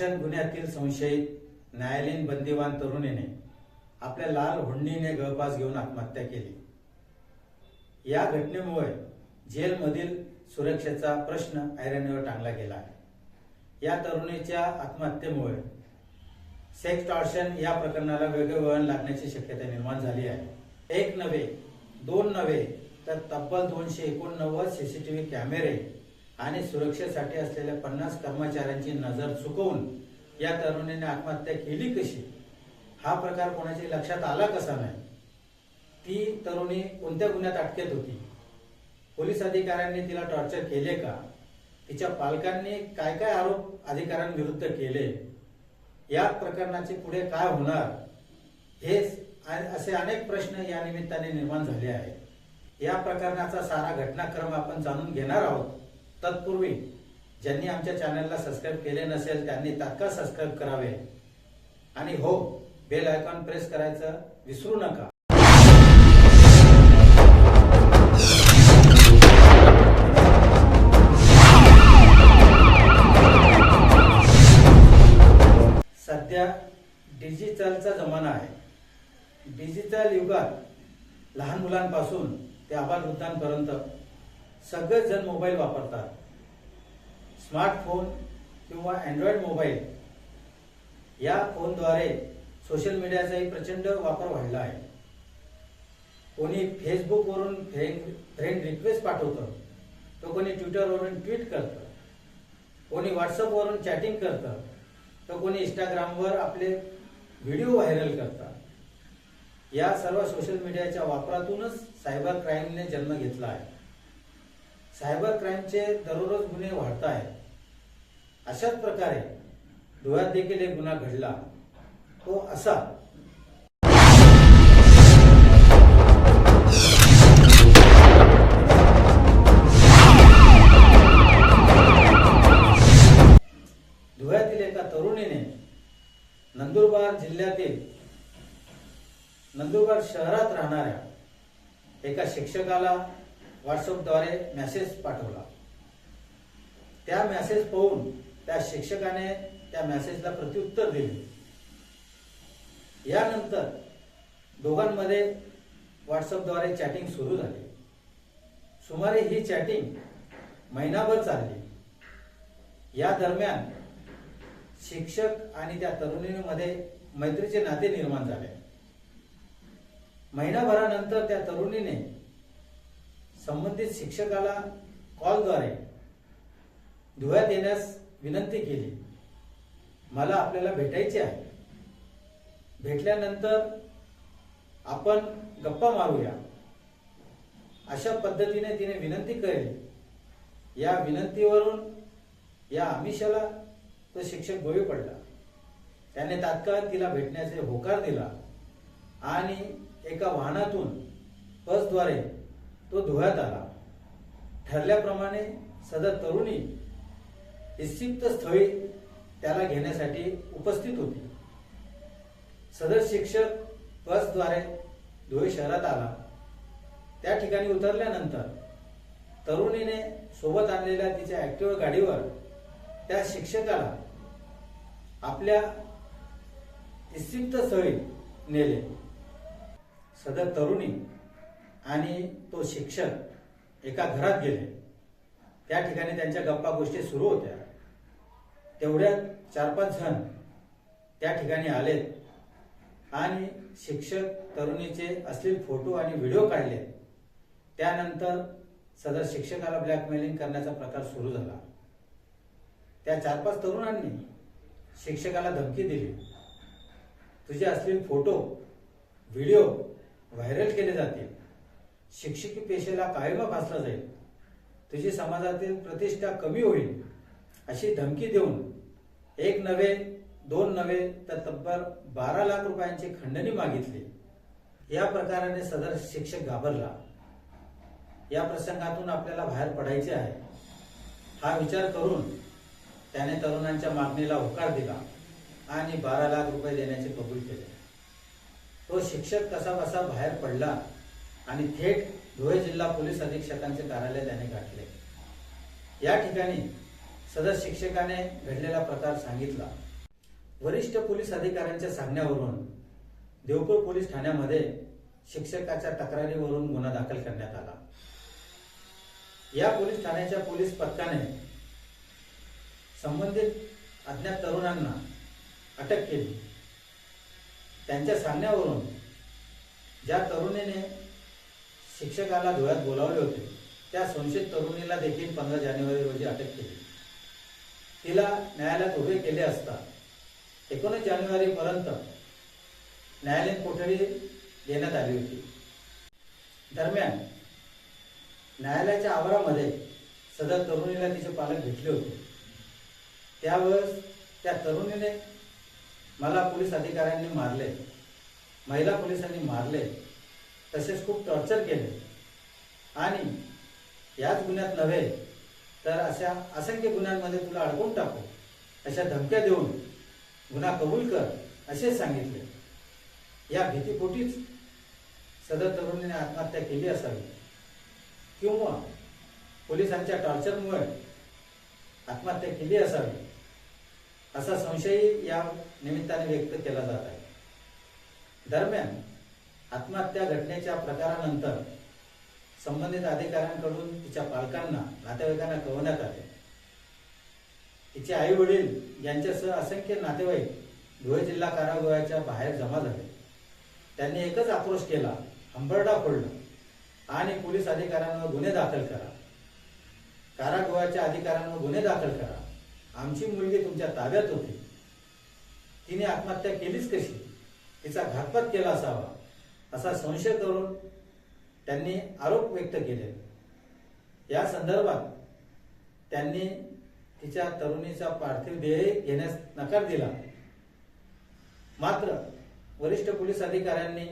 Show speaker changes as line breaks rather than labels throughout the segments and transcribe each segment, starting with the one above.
Torsion गुन्ह्यातील संशयित न्यायालयीन बंदीवान तरुणीने आपल्या लाल हुंडीने गळपास घेऊन आत्महत्या केली. या घटनेमुळे जेलमधील सुरक्षेचा प्रश्न ऐरणीवर टांगला गेला आहे. या तरुणीच्या आत्महत्येमुळे सेक्स टॉर्शन या प्रकरणाला वेगळे वळण लागण्याची शक्यता निर्माण झाली आहे. एक नव्हे दोन नव्हे तर तब्बल दोनशे एकोणनव्वद सीसीटीव्ही कॅमेरे आणि सुरक्षेसाठी असलेल्या पन्नास कर्मचाऱ्यांची नजर चुकवून या तरुणीने आत्महत्या केली कशी? हा प्रकार कोणाच्या लक्षात आला कसा नाही? ती तरुणी कोणत्या गुन्ह्यात अटकेत होती? पोलीस अधिकाऱ्यांनी तिला टॉर्चर केले का? तिच्या पालकांनी काय काय आरोप अधिकाऱ्यांविरुद्ध केले? या प्रकरणाचे पुढे काय होणार? हे असे अनेक प्रश्न या निमित्ताने निर्माण झाले आहेत. या प्रकरणाचा सारा घटनाक्रम आपण जाणून घेणार आहोत. तत्पूर्वी ज्यांनी आमच्या चॅनलला सबस्क्राईब केले नसेल त्यांनी तात्काळ सबस्क्राईब करावे. आणि हो बेल आयकॉन प्रेस करायचं विसरू नका. सध्या डिजिटलचा जमाना आहे. डिजिटल युगात लहान मुलांपासून ते आबालवृद्धांपर्यंत सगळेच जण मोबाईल वापरतात. स्मार्टफोन किंवा अँड्रॉइड मोबाईल या फोनद्वारे सोशल मीडियाचाही प्रचंड वापर वाढला आहे. कोणी फेसबुकवरून फ्रेंड फ्रेंड रिक्वेस्ट पाठवतं तो कोणी ट्विटरवरून ट्विट करतं कोणी व्हॉट्सअपवरून चॅटिंग करतं तर कोणी इंस्टाग्रामवर आपले व्हिडिओ व्हायरल करतात. या सर्व सोशल मीडियाच्या वापरातूनच सायबर क्राईमने जन्म घेतला आहे. सायबर क्राईमचे दररोज गुन्हे वाढत आहेत अशाच प्रकारे धुळ्यात देखील एक गुन्हा घडला. तो असा. धुळ्यातील एका तरुणीने नंदुरबार जिल्ह्यातील नंदुरबार शहरात राहणाऱ्या एका शिक्षकाला व्हॉट्सअपद्वारे मेसेज पाठवला. त्या मेसेज पाहून त्या शिक्षकाने त्या मेसेजला प्रत्युत्तर दिले. यानंतर दोघांमध्ये व्हॉट्सअपद्वारे चॅटिंग सुरू झाली. सुमारे ही चॅटिंग महिनाभर चालली. या दरम्यान शिक्षक आणि त्या तरुणीमध्ये मैत्रीचे नाते निर्माण झाले. महिनाभरानंतर त्या तरुणीने संबंधित शिक्षकाला कॉलद्वारे धुळ्यात येण्यास विनंती केली. मला आपल्याला भेटायचे आहे. भेटल्यानंतर आपण गप्पा मारूया. अशा पद्धतीने तिने विनंती केली. या विनंतीवरून या आमिषाला तो शिक्षक बळी पडला. त्याने तात्काळ तिला भेटण्याचे होकार दिला आणि एका वाहनातून बसद्वारे तो धुळ्यात आला. ठरल्याप्रमाणे सदर तरुणी इसिप्त स्थळी त्याला घेण्यासाठी उपस्थित होती. सदर शिक्षक बसद्वारे धुळे शहरात आला. त्या ठिकाणी उतरल्यानंतर तरुणीने सोबत आणलेल्या तिच्या ऍक्टिव्ह गाडीवर त्या शिक्षकाला आपल्या इसिप्त स्थळी नेले. सदर तरुणी आणि तो शिक्षक एका घरात गेले. त्या ठिकाणी त्यांच्या गप्पा गोष्टी सुरू होत्या. तेवढ्यात चार पाच जण त्या ठिकाणी आलेत आणि शिक्षक तरुणीचे असलेले फोटो आणि व्हिडिओ काढले. त्यानंतर सदर शिक्षकाला ब्लॅकमेलिंग करण्याचा प्रकार सुरू झाला. त्या चार पाच तरुणांनी शिक्षकाला धमकी दिली. तुझे असलेले फोटो व्हिडिओ व्हायरल केले जातील. शिक्षकी पेशेला कायमा फासला जाईल. तुझी समाजातील प्रतिष्ठा कमी होईल अशी धमकी देऊन एक नव्हे दोन नव्हे तर तब्बल बारा लाख रुपयांची खंडणी मागितली. या प्रकाराने सदर शिक्षक घाबरला. या प्रसंगातून आपल्याला बाहेर पडायचे आहे. हा विचार करून त्याने तरुणांच्या मागणीला होकार दिला आणि बारा लाख रुपये देण्याचे कबूल केले. तो शिक्षक कसा बसा बाहेर पडला आणि थेट धुळे जिल्हा पोलीस अधीक्षकांचे कार्यालय त्याने गाठले. या ठिकाणी सदर शिक्षकाने घडलेला प्रकार सांगितला. वरिष्ठ पोलीस अधिकाऱ्यांच्या सांगण्यावरून देवपूर पोलीस ठाण्यामध्ये शिक्षकाच्या तक्रारीवरून गुन्हा दाखल करण्यात आला. या पोलीस ठाण्याच्या पोलीस पथकाने संबंधित अज्ञात तरुणांना अटक केली. त्यांच्या सांगण्यावरून ज्या तरुणीने शिक्षकाला धुळ्यात बोलावले होते. त्या संशयित तरुणीला देखील पंधरा जानेवारी रोजी अटक केली. तिला न्यायालयात उभे केले असता एकोणीस जानेवारीपर्यंत न्यायालयीन कोठडी देण्यात आली होती. दरम्यान न्यायालयाच्या आवारामध्ये सदर तरुणीला तिचे पालक भेटले होते. त्यावेळेस त्या तरुणीने मला पोलीस अधिकाऱ्यांनी मारले महिला पोलिसांनी मारले तसेच खूप टॉर्चर केले. आणि याच गुन्ह्यात नव्हे तर अशा असंख्य गुन्ह्यांमध्ये तुला अडकून टाकू. अशा धमक्या देऊन गुन्हा कबूल कर असे सांगितले. या भीतीपोटीच सदर तरुणीने आत्महत्या केली असावी. किंवा पोलिसांच्या टॉर्चरमुळे आत्महत्या केली असावी. असा संशयही या निमित्ताने व्यक्त केला जात आहे. दरम्यान आत्महत्या घटनेच्या प्रकारानंतर संबंधित अधिकाऱ्यांकडून तिच्या पालकांना नातेवाईकांना कळवण्यात आले. तिचे आई वडील यांच्यासह असंख्य नातेवाईक धुळे जिल्हा कारागृहाच्या बाहेर जमा झाले. त्यांनी एकच आक्रोश केला हंबरडा फोडला आणि पोलीस अधिकाऱ्यांवर गुन्हे दाखल करा. कारागृहाच्या अधिकाऱ्यांवर गुन्हे दाखल करा. आमची मुलगी तुमच्या ताब्यात होती. तिने आत्महत्या केलीच कशी? तिचा घातपात केला असावा. असा संशय करून त्यांनी आरोप व्यक्त केले. या संदर्भात त्यांनी तिच्या तरुणीचा पार्थिव देह घेण्यास नकार दिला. मात्र वरिष्ठ पोलीस अधिकाऱ्यांनी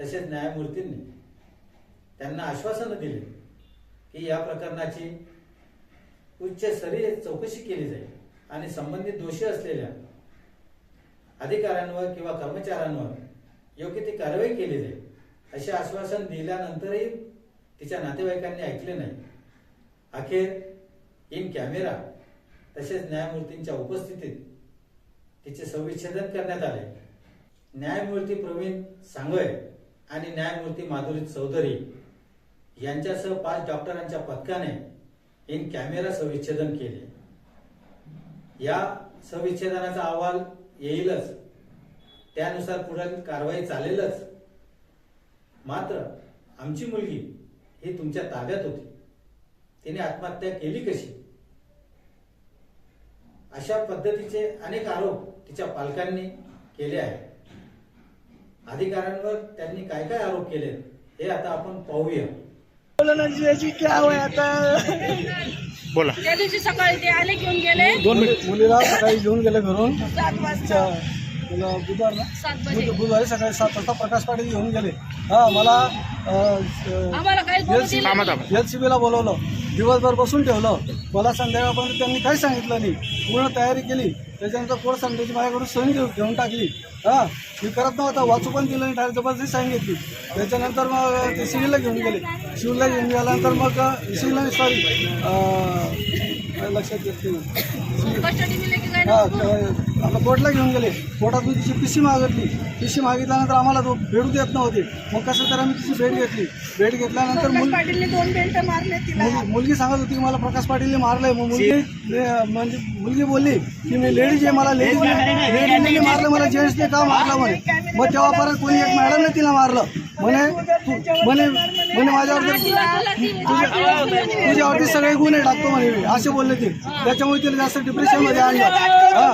तसेच न्यायमूर्तींनी त्यांना आश्वासन दिले की या प्रकरणाची उच्च स्तरीय चौकशी केली जाईल आणि संबंधित दोषी असलेल्या अधिकाऱ्यांवर किंवा कर्मचाऱ्यांवर योग्य ती कारवाई केली जाईल. असे आश्वासन दिल्यानंतरही तिच्या नातेवाईकांनी ऐकले नाही. अखेर इन कॅमेरा तसेच न्यायमूर्तींच्या उपस्थितीत तिचे संविच्छेदन करण्यात आले. न्यायमूर्ती प्रवीण सांगोय आणि न्यायमूर्ती माधुरी चौधरी यांच्यासह पाच डॉक्टरांच्या पथकाने इन कॅमेरा संविच्छेदन केले. या संविच्छेदनाचा अहवाल येईलच. त्यानुसार पुढील कारवाई चालेलच. मात्र आमची मुलगी ही तुमच्या ताब्यात होती. तिने आत्महत्या केली कशी? अशा पद्धतीचे अनेक आरोप तिच्या पालकांनी केले आहेत. अधिकाऱ्यांवर त्यांनी काय काय आरोप केले हे आता आपण पाहूया.
बोला ना याची क्या होय आता?
बोला.
त्या दिवशी सकाळी ते आले घेऊन गेले.
दोन मिनिट. मुलीला सकाळी घेऊन गेले घरून.
सात वाजता.
बुधवार ना? बुधवारी सकाळी सात वाजता प्रकाश पाटील घेऊन गेले. हा मला
नाही.
थांबा
एल सी बीला बोलवलं. दिवसभर बसून ठेवलं. मला संध्याकाळपर्यंत त्यांनी काही सांगितलं नाही. पूर्ण तयारी केली. त्याच्यानंतर कोर्ट संध्याची माझ्याकडून सही घेऊन घेऊन टाकली. हा मी करत नव्हता. वाचू पण दिलं नाही. जबरदस्ती सांगितली. त्याच्यानंतर मग ते सिव्हिलला घेऊन गेले. सिव्हिलला घेऊन गेल्यानंतर मग सिव्हिलला सॉरी लक्षात येत नाही.
की काय
हा आपलं कोर्टला घेऊन गेले. कोर्टातून तिची पिशी मागितली. पिशी मागितल्यानंतर आम्हाला तो भेटू देत नव्हते. मग कसं तर आम्ही तिची भेट घेतली. भेट घेतल्यानंतर
प्रकाश
मुल-
पाटीलने दोन बेल्ट मारले तिला.
मुलगी मुलगी सांगत होती की मला प्रकाश पाटीलने मारलंय. मग मुलगी ले- म्हणजे मुलगी बोलली की मी लेडीज आहे मला लेडीज लेडीजने मारलं मला जेंट्सने का मारलं म्हणे? मग तेव्हा परत कोणी एक मॅडमने तिला मारलं. म्हणे तू म्हणे म्हणे माझ्यावर जर
तिला आला की
तुझ्या- तुझ्यावरती सगळे गुन्हे टाकतो म्हणे मी असे बोलले ते. त्याच्यामुळे तिला जास्त डिप्रेशनमध्ये आणलं. हा.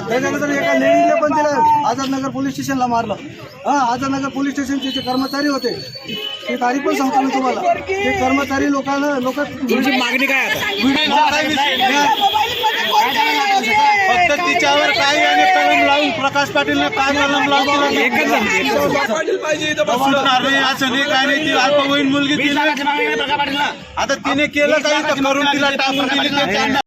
त्याच्यानंतर एका लेडीजला पण तिला आझादनगर पोलीस स्टेशनला मारलं. हा आझादनगर पोलीस स्टेशनचे जे कर्मचारी होते ते तारीख पण सांगतो मी तुम्हाला. ते कर्मचारी लोकांना लोक
तुमची मागणी काय आता?
फक्त तिच्यावर काय याने कलम लावून प्रकाश पाटीलने काय कलम लावून
एकच झाली, एकच झाली.
असं नाही काय नाही ती अल्पवयीन मुलगी तिने आता तिने केलं काही तर करून तिला टाकून दिली ते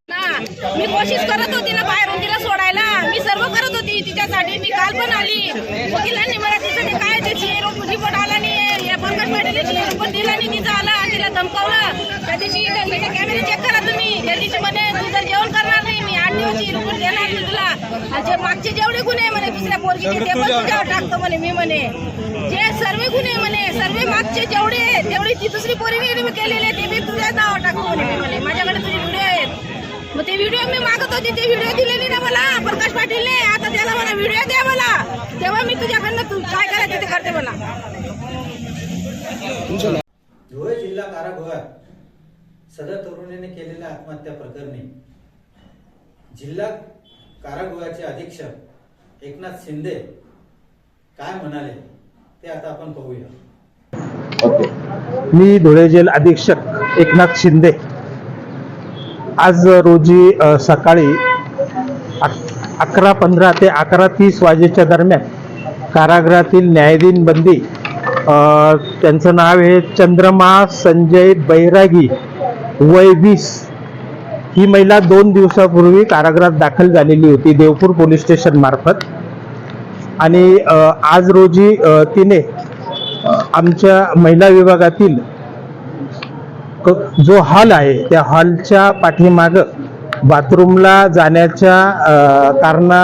मी कोशिश करत होती ना बाहेरून तिला सोडायला. मी सर्व करत होती तिच्यासाठी. मी काल पण आली वकिलांनी मला तिचं काय त्याची रिपोर्ट आला नाही या पंकज पाटील नाही तिचा आला तिला धमकावलं. त्या दिवशी कॅमेरे चेक करा तुम्ही. त्या दिवशी म्हणे तू जर जेवण करणार नाही मी आठ दिवस रिपोर्ट देणार मी तुला. जे मागचे जेवढे गुन्हे म्हणे दुसऱ्या पोरगीचे ते पण तुझ्यावर टाकतो म्हणे मी म्हणे. जे सर्व गुन्हे म्हणे सर्व मागचे जेवढे तेवढी ती दुसरी पोरी मी केलेले ते मी तुझ्या नावावर टाकतो म्हणे मी म्हणे. माझ्याकडे तुझे व्हिडिओ आहेत. मग ते व्हिडिओ मी मागत होते ते व्हिडिओ दिले नाही ना मला. प्रकाश पाटीलने आता त्याला मला व्हिडिओ द्या मला. तेव्हा मी तुझ्याकडनं तू काय करायचं ते करते मला.
धुळे जिल्हा कारागृहात सदर तरुणीने केलेल्या आत्महत्या प्रकरणी जिल्हा कारागृहाचे अधीक्षक एकनाथ शिंदे काय म्हणाले ते आता आपण पाहूया.
मी धुळे जेल अधीक्षक एकनाथ शिंदे. आज रोजी सकाळी अकरा पंधरा ते अकरा तीस वाजेच्या दरम्यान कारागृहातील न्यायाधीन बंदी त्यांचं नाव आहे चंद्रमा संजय बैरागी वय वीस. ही महिला दोन दिवसापूर्वी कारागृहात दाखल झालेली होती देवपूर पोलीस स्टेशन मार्फत. आणि आज रोजी तिने आमच्या महिला विभागातील क- जो हॉल आहे त्या हॉलच्या पाठीमाग बाथरूमला जाण्याच्या कारणा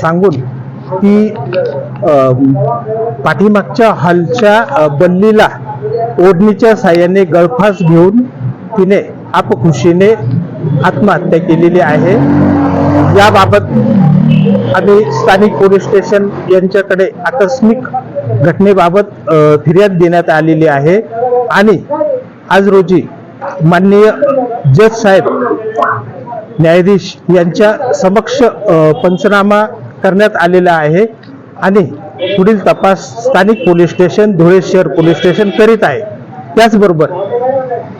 सांगून ती पाठीमागच्या हलच्या बल्लीला ओढणीच्या साह्याने गळफास घेऊन तिने आपखुशीने आत्महत्या केलेली आहे. याबाबत आम्ही स्थानिक पोलीस स्टेशन यांच्याकडे आकस्मिक घटनेबाबत फिर्याद देण्यात आलेली आहे. आणि आज रोजी माननीय जज साहेब न्यायाधीश यांच्या समक्ष पंचनामा करण्यात आलेला आहे आणि पुढील तपास स्थानिक पोलीस स्टेशन धुळे शहर पोलीस स्टेशन करीत आहे. त्याचबरोबर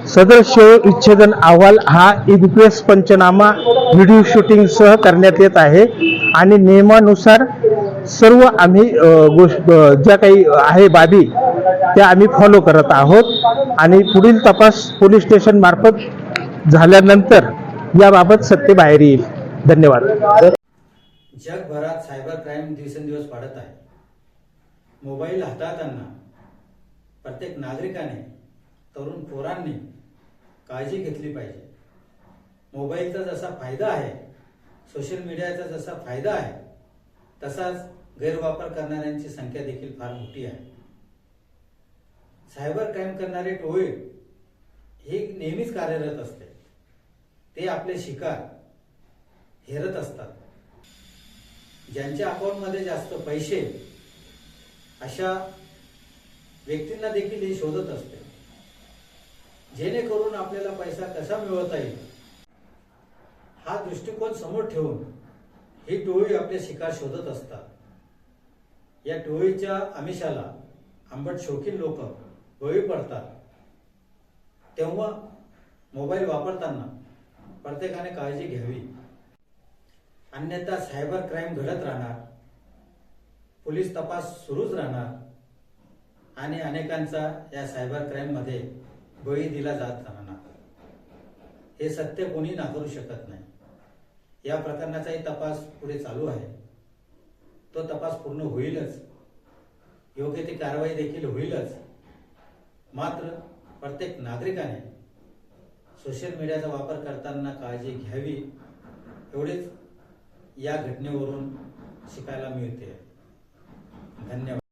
सदर शेव विच्छेदन अहवाल हा इनक्वेस्ट पंचनामा व्हिडिओ शूटिंगसह करण्यात येत आहे आणि नियमानुसार सर्व आम्ही गोष्ट ज्या काही आहे बाबी त्या आम्ही फॉलो करत आहोत. आणि पुढील तपास पोलीस स्टेशन मार्फत झाल्यानंतर याबाबत सत्य बाहेर येईल. धन्यवाद.
जगभरात सायबर क्राईम दिवसेंदिवस वाढत आहे. मोबाईल हाताळताना प्रत्येक नागरिकाने तरुण पोरांनी काळजी घेतली पाहिजे. मोबाईलचा जसा फायदा आहे सोशल मीडियाचा जसा फायदा आहे तसाच गैरवापर करणाऱ्यांची संख्या देखील फार मोठी आहे. सायबर क्राईम करणारे टोळे हे नेहमीच कार्यरत असते. ते आपले शिकार हेरत असतात. ज्यांच्या अकाउंटमध्ये जास्त पैसे अशा व्यक्तींना देखील हे शोधत असते. जेणेकरून आपल्याला पैसा कसा मिळवता येईल? हा दृष्टिकोन समोर ठेवून ही टोळी आपले शिकार शोधत असतात. या टोळीच्या आमिषाला आंबट शौकीन लोक बळी पडतात. तेव्हा मोबाईल वापरताना प्रत्येकाने काळजी घ्यावी. अन्यथा सायबर क्राईम घडत राहणार पोलीस तपास सुरूच राहणार आणि अनेकांचा या सायबर क्राईममध्ये बळी दिला जात राहणार. हे सत्य कोणी नाकारू शकत नाही. या प्रकरणाचाही तपास पुढे चालू आहे. तो तपास पूर्ण होईलच. योग्य ती कारवाई देखील होईलच. मात्र प्रत्येक नागरिकाने सोशल मीडियाचा वापर करताना काळजी घ्यावी एवढेच या घटनेवरून शिकायला मिळते. धन्यवाद.